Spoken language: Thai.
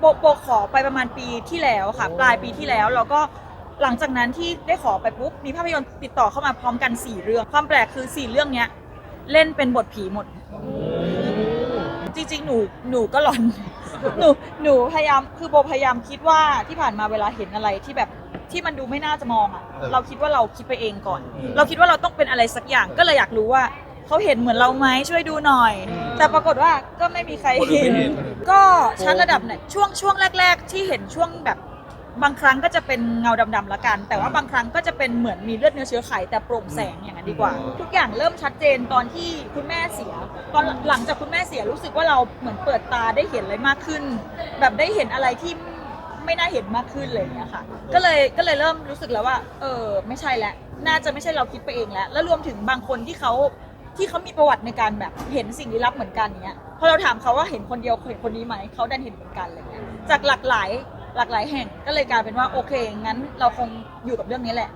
โบโบขอไปประมาณปีที่แล้วค่ะ ปลายปีที่แล้วแล้วก็หลังจากนั้นที่ได้ขอไปปุ๊บมีภาพยนตร์ติดต่อเข้ามาพร้อมกัน 4 เรื่อง ความแปลกคือ 4 เรื่องเนี้ยเล่นเป็นบทผีหมด จริงๆ หนูหนูก็หลอน หนูหนูพยายามคือโบพยายามคิดว่าที่ผ่านมาเวลาเห็นอะไรที่แบบที่มันดูไม่น่าจะมองอะเออเราคิดว่าเราคิดไปเองก่อนอืมเราคิดว่าเราต้องเป็นอะไรสักอย่างก็เลยอยากรู้ว่า เขาเห็นเหมือนเราไหมช่วยดูหน่อย แต่ปรากฏว่าก็ไม่มีใครเห็น ก็ชั้นระดับไหนช่วงช่วงแรก ๆ ที่เห็นช่วงแบบบางครั้งก็จะเป็นเงาดำๆละกัน แต่ว่าบางครั้งก็จะเป็นเหมือนมีเลือดเนื้อเชื้อไขแต่โปร่งแสงอย่างนั้นดีกว่า ทุกอย่างเริ่มชัดเจนตอนที่คุณแม่เสีย ตอนหลังจากคุณแม่เสียรู้สึกว่าเราเหมือนเปิดตาได้เห็นอะไรมากขึ้น แบบได้เห็นอะไรที่ไม่น่าเห็นมากขึ้นเลยเนี่ยค่ะ ก็เลยก็เลยเริ่มรู้สึกแล้วว่า เออ ไม่ใช่แล้วน่าจะไม่ใช่เราคิดไปเองแล้ว แล้วรวมถึงบางคนที่เขา ที่เขามีประวัติในการแบบเห็นสิ่งลี้ลับเหมือนกันเนี้ยพอเราถามเขาว่าเห็นคนเดียวเห็นคนนี้ไหมเขาดันเห็นเหมือนกันอะไรเงี้ยจากหลากหลายหลากหลายแห่งก็เลยกลายเป็นว่าโอเคงั้นเราคงอยู่กับเรื่องนี้แหละ